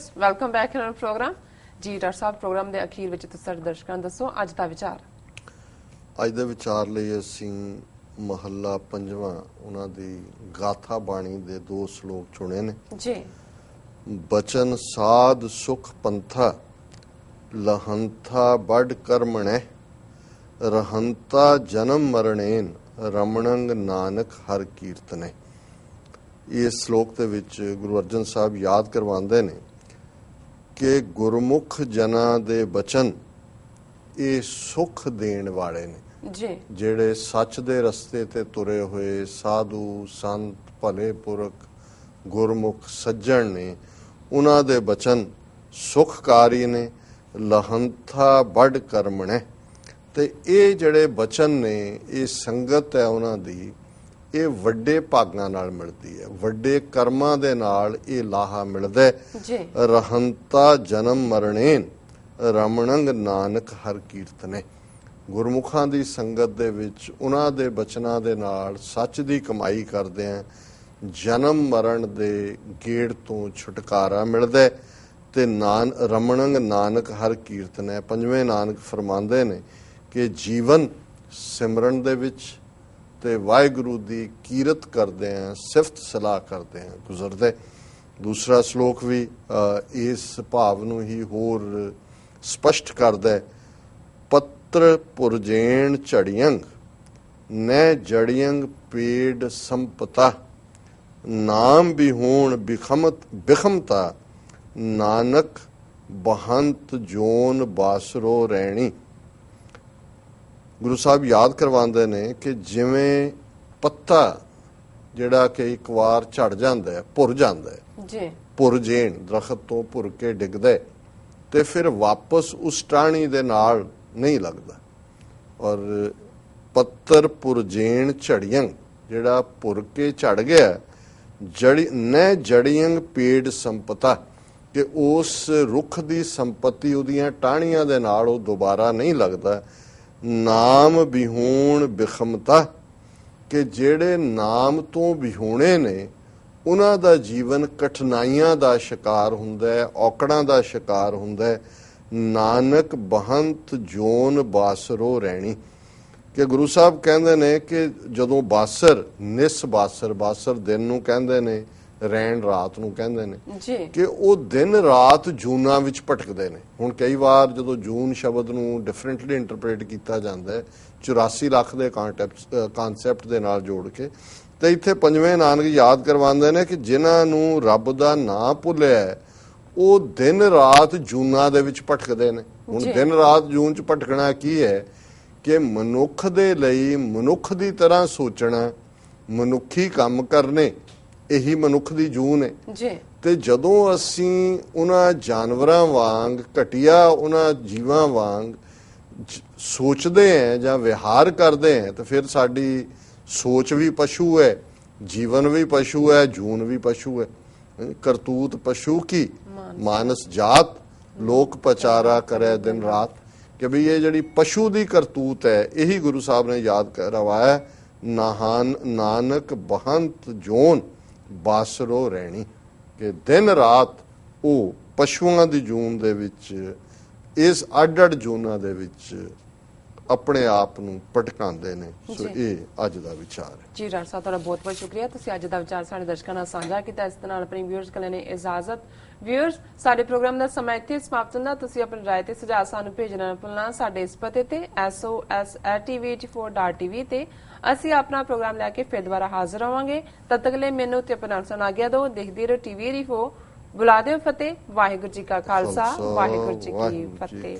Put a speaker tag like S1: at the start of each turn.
S1: Viewers welcome back in our program ਜੀ doctor ਸਾਹਿਬ program ਦੇ ਅਖੀਰ ਵਿੱਚ ਤੁਸੀਂ ਸਾਡੇ ਦਰਸ਼ਕਾਂ ਨੂੰ ਦੱਸੋ ਅੱਜ ਦਾ ਵਿਚਾਰ?
S2: ਅੱਜ ਦੇ ਵਿਚਾਰ ਲਈ ਅਸੀਂ ਮਹੱਲਾ ਪੰਜਵਾਂ ਉਹਨਾਂ ਦੀ ਗਾਥਾ ਬਾਣੀ ਦੇ ਦੋ ਸ਼ਲੋਕ ਚੁਣੇ ਨੇ।
S1: ਜੀ।
S2: ਬਚਨ ਸਾਧ ਸੁਖ ਪੰਥਾ ਲਹੰਥਾ ਬੜ ਕਰਮਣੈ ਰਹੰਤਾ ਜਨਮ ਮਰਣੇਨ ਰਮਣੰਗ ਨਾਨਕ ਹਰ ਕੀਰਤਨੇ। ਇਸ ਸ਼ਲੋਕ ਦੇ ਵਿੱਚ ਗੁਰੂ ਅਰਜਨ ਸਾਹਿਬ ਯਾਦ ਕਰਵਾਉਂਦੇ ਨੇ ਕਿ ਗੁਰਮੁਖ ਜਨਾਂ ਦੇ ਬਚਨ ਇਹ ਸੁਖ ਦੇਣ ਵਾਲੇ ਨੇ।
S1: ਜੀ।
S2: ਜਿਹੜੇ ਸੱਚ ਦੇ ਰਸਤੇ ਤੇ ਤੁਰੇ ਹੋਏ ਸਾਧੂ ਸੰਤ ਭਲੇ ਪੁਰਖ ਗੁਰਮੁਖ ਸੱਜਣ ਨੇ ਉਹਨਾਂ ਦੇ ਬਚਨ ਸੁਖਕਾਰੀ ਨੇ ਲਹੰਥਾ ਬੜ ਕਰਮਣੈ। ਤੇ ਇਹ ਜਿਹੜੇ ਬਚਨ ਨੇ ਇਹ ਸੰਗਤ ਹੈ ਉਹਨਾਂ ਦੀ ਇਹ ਵੱਡੇ ਭਾਗਾਂ ਨਾਲ ਮਿਲਦੀ ਹੈ। ਵੱਡੇ ਕਰਮਾਂ ਦੇ ਨਾਲ ਇਹ ਲਾਹਾ ਮਿਲਦਾ ਹੈ।
S1: ਜੀ।
S2: ਰਹੰਤਾ ਜਨਮ ਮਰਣੇਨ ਰਮਣੰਗ ਨਾਨਕ ਹਰ ਕੀਰਤਨੇ। ਗੁਰਮੁਖਾਂ ਦੀ ਸੰਗਤ ਦੇ ਵਿੱਚ ਉਹਨਾਂ ਦੇ ਬਚਨਾਂ ਦੇ ਨਾਲ ਸੱਚ ਦੀ ਕਮਾਈ ਕਰਦੇ ਆ ਜਨਮ ਮਰਨ ਦੇ ਗੇੜ ਤੋਂ ਛੁਟਕਾਰਾ ਮਿਲਦਾ ਹੈ ਤੇ ਨਾਨ ਰਮਣੰਗ ਨਾਨਕ ਹਰ ਕੀਰਤਨ। ਹੈ ਪੰਜਵੇਂ ਨਾਨਕ ਫਰਮਾਉਂਦੇ ਨੇ ਕਿ ਜੀਵਨ ਸਿਮਰਨ ਦੇ ਵਿੱਚ ਤੇ ਵਾਹਿਗੁਰੂ ਦੀ ਕੀਰਤ ਕਰਦੇ ਆ, ਸਿਫਤ ਸਲਾਹ ਕਰਦੇ ਆ ਗੁਜ਼ਰਦੇ। ਦੂਸਰਾ ਸ਼ਲੋਕ ਵੀ ਇਸ ਭਾਵ ਨੂੰ ਹੀ ਹੋਰ ਸਪਸ਼ਟ ਕਰਦਾ ਹੈ, ਪੱਤਰ ਪੁਰਜੇਣ ਝੜੀਅੰਗ ਨੈ ਜੜੀਅੰਗ ਪੇੜ ਸੰਪਤਾ, ਨਾਮ ਵੀ ਹੋਣ ਬਿਖਮਤ, ਬਿਖਮਤਾ, ਨਾਨਕ ਬਹੰਤ ਜੋਨ ਬਾਸਰੋ ਰਹਿਣੀ ਗੁਰੂ ਸਾਹਿਬ ਯਾਦ ਕਰਵਾਉਂਦੇ ਨੇ ਕਿ ਜਿਵੇਂ ਪੱਤਾ ਜਿਹੜਾ ਕਿ ਇੱਕ ਵਾਰ ਝੜ ਜਾਂਦਾ ਹੈ ਭੁਰ ਜਾਂਦਾ ਹੈ।
S1: ਜੀ।
S2: ਪੁਰਜੇਣ ਦਰਖਤ ਤੋਂ ਭੁਰ ਕੇ ਡਿੱਗਦਾ ਤੇ ਫਿਰ ਵਾਪਸ ਉਸ ਟਾਹਣੀ ਦੇ ਨਾਲ ਨਹੀਂ ਲੱਗਦਾ। ਔਰ ਪੱਤਰ ਪੁਰਜੇਣ ਝੜੀਆਂ ਜਿਹੜਾ ਭੁਰ ਕੇ ਝੜ ਗਿਆ ਜੜੀ ਨੈ ਜੜੀਆਂ ਪੇੜ ਸੰਪਤਾ ਕਿ ਉਸ ਰੁੱਖ ਦੀ ਸੰਪਤੀ ਉਹਦੀਆਂ ਟਾਹਣੀਆਂ ਦੇ ਨਾਲ ਉਹ ਦੁਬਾਰਾ ਨਹੀਂ ਲੱਗਦਾ। ਨਾਮ ਵਿਹੂਣ ਬਿਖਮਤਾ, ਕਿ ਜਿਹੜੇ ਨਾਮ ਤੋਂ ਵਿਹੂਣੇ ਨੇ, ਉਹਨਾਂ ਦਾ ਜੀਵਨ ਕਠਿਨਾਈਆਂ ਦਾ ਸ਼ਿਕਾਰ ਹੁੰਦਾ ਹੈ, ਔਕੜਾਂ ਦਾ ਸ਼ਿਕਾਰ ਹੁੰਦਾ ਹੈ। ਨਾਨਕ ਬਹੰਤ ਜੋਨ ਬਾਸਰੋ ਰਹਿਣੀ ਕਿ ਗੁਰੂ ਸਾਹਿਬ ਕਹਿੰਦੇ ਨੇ ਕਿ ਜਦੋਂ ਬਾਸਰ, ਨਿਸ ਬਾਸਰ ਬਾਸਰ ਦਿਨ ਨੂੰ ਕਹਿੰਦੇ ਨੇ ਰੈਣ ਰਾਤ ਨੂੰ ਕਹਿੰਦੇ ਨੇ
S1: ਜੀ।
S2: ਕਿ ਉਹ ਦਿਨ ਰਾਤ ਜੂਨਾਂ ਵਿੱਚ ਭਟਕਦੇ ਨੇ। ਹੁਣ ਕਈ ਵਾਰ ਜਦੋਂ ਜੂਨ ਸ਼ਬਦ ਨੂੰ ਡਿਫਰੈਂਟਲੀ ਇੰਟਰਪ੍ਰੀਟ ਕੀਤਾ ਜਾਂਦਾ ਹੈ 84 ਲੱਖ ਦੇ ਕਨਸੈਪਟ ਦੇ ਨਾਲ ਜੋੜ ਕੇ ਤੇ ਇੱਥੇ ਪੰਜਵੇਂ ਨਾਨਕ ਯਾਦ ਕਰਵਾਉਂਦੇ ਨੇ ਕਿ ਜਿਨ੍ਹਾਂ ਨੂੰ ਰੱਬ ਦਾ ਨਾਂ ਭੁੱਲਿਆ ਉਹ ਦਿਨ ਰਾਤ ਜੂਨਾਂ ਦੇ ਵਿੱਚ ਭਟਕਦੇ ਨੇ। ਹੁਣ। ਦਿਨ ਰਾਤ ਜੂਨ ਚ ਭਟਕਣਾ ਕੀ ਹੈ ਕਿ ਮਨੁੱਖ ਦੇ ਲਈ ਮਨੁੱਖ ਦੀ ਤਰ੍ਹਾਂ ਸੋਚਣਾ ਮਨੁੱਖੀ ਕੰਮ ਕਰਨੇ ਇਹੀ ਮਨੁੱਖ ਦੀ ਜੂਨ ਹੈ
S1: ਜੀ।
S2: ਤੇ ਜਦੋਂ ਅਸੀਂ ਉਹਨਾਂ ਜਾਨਵਰਾਂ ਵਾਂਗ ਘਟਿਆ ਉਹਨਾਂ ਜੀਵਾਂ ਵਾਂਗ ਸੋਚਦੇ ਹਾਂ ਜਾਂ ਵਿਹਾਰ ਕਰਦੇ ਹਾਂ ਤਾਂ ਫਿਰ ਸਾਡੀ ਸੋਚ ਵੀ ਪਸ਼ੂ ਹੈ ਜੀਵਨ ਵੀ ਪਸ਼ੂ ਹੈ ਜੂਨ ਵੀ ਪਸ਼ੂ ਹੈ ਕਰਤੂਤ ਪਸ਼ੂ ਕੀ? ਮਾਨਸ। ਜਾਤ। ਲੋਕ ਪਚਾਰਾ ਕਰੇ ਦਿਨ ਰਾਤ। ਕਿ ਵੀ ਇਹ ਜਿਹੜੀ ਪਸ਼ੂ ਦੀ ਕਰਤੂਤ ਹੈ ਇਹੀ ਗੁਰੂ ਸਾਹਿਬ ਨੇ ਯਾਦ ਕਰਵਾਇਆ ਨਾਹਨ ਨਾਨਕ ਬਹੰਤ ਜੋਨ। ਬਾਸਰੋ ਰਹਿਣੀ, ਕਿ ਦਿਨ ਰਾਤ ਉਹ ਪਸ਼ੂਆਂ ਦੀ ਜੂਨ ਦੇ ਵਿੱਚ, ਇਸ ਅੱਡ-ਅੱਡ ਜੂਨਾਂ ਦੇ ਵਿੱਚ ਆਪਣੇ ਆਪ ਨੂੰ ਭਟਕਾਉਂਦੇ ਨੇ। ਸੋ। ਇਹ ਅੱਜ ਦਾ ਵਿਚਾਰ ਹੈ।
S1: ਜੀ ਡਾਕਟਰ ਸਾਹਿਬ ਤੁਹਾਡਾ ਬਹੁਤ ਬਹੁਤ ਸ਼ੁਕਰੀਆ। ਤੁਸੀਂ ਅੱਜ ਦਾ ਵਿਚਾਰ ਸਾਡੇ ਦਰਸ਼ਕਾਂ ਨਾਲ ਸਾਂਝਾ ਕੀਤਾ। ਇਸ ਦੇ ਨਾਲ ਆਪਣੀ ਵਿਊਅਰਸ ਕੋਲ ਨੇ ਇਜਾਜ਼ਤ। ਵਿਊਅਰਸ ਸਾਡੇ ਪ੍ਰੋਗਰਾਮ ਦਾ ਸਮਾਂ ਇੱਥੇ ਸਮਾਪਤ ਹੁੰਦਾ। ਤੁਸੀਂ ਆਪਣੀ ਰਾਏ ਤੇ ਸੁਝਾਅ ਸਾਨੂੰ ਭੇਜਣਾ ਨਾ ਭੁੱਲਣਾ ਸਾਡੇ ਇਸ ਪਤੇ ਤੇ sos@tv84.tv ਤੇ। ਅਸੀਂ ਆਪਣਾ ਪ੍ਰੋਗਰਾਮ ਲੈ ਕੇ ਫਿਰ ਦੁਬਾਰਾ ਹਾਜ਼ਰ ਹੋਵਾਂਗੇ। ਤਦ ਤੱਕ ਲਈ ਮੈਨੂੰ ਤੇ ਆਪਣਾ ਸੁਣਾ ਗਿਆ ਦਿਓ। ਦੇਖਦੇ ਰਹੋ ਟੀਵੀ ਰਿਫੋ ਬੁਲਾ ਦਿਓ ਫਤਿਹ। ਵਾਹਿਗੁਰੂ ਜੀ ਕਾ ਖਾਲਸਾ। ਵਾਹਿਗੁਰੂ ਜੀ
S2: ਕੀ ਫਤਿਹ।